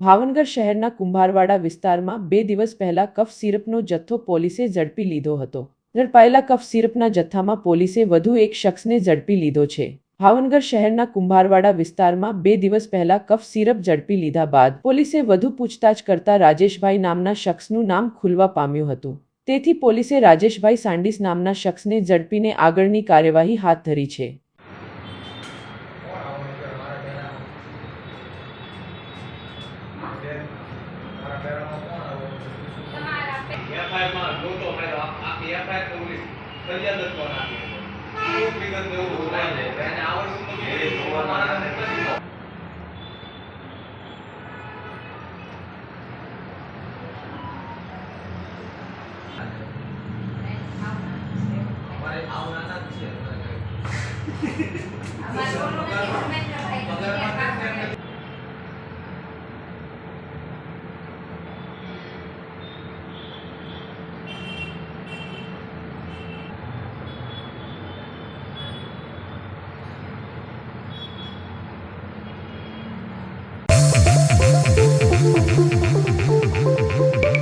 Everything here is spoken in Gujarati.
ભાવનગર શહેરના કુંભારવાડા વિસ્તારમાં બે દિવસ પહેલા કફ સિરપનો જથ્થો પોલીસે ઝડપી લીધો હતો. ઝડપાયેલા કફ સિરપના જથ્થામાં પોલીસે વધુ એક શખ્સને ઝડપી લીધો છે. ભાવનગર શહેરના કુંભારવાડા વિસ્તારમાં બે દિવસ પહેલા કફ સિરપ ઝડપી લીધા બાદ પોલીસે વધુ પૂછતાછ કરતા રાજેશભાઈ નામના શખ્સનું નામ ખુલવા પામ્યું હતું. તેથી પોલીસે રાજેશભાઈ સાંડીસ નામના શખ્સને ઝડપીને આગળની કાર્યવાહી હાથ ધરી છે. એફઆઈઆરમાં નહોતો આખી એફઆઈઆર તો ફરિયાદ જ કોણ આપી એવું વિગત એવું બોલાય છે એને આવડતું નથી. જોવા નથી અમારે આવવાના જ છે.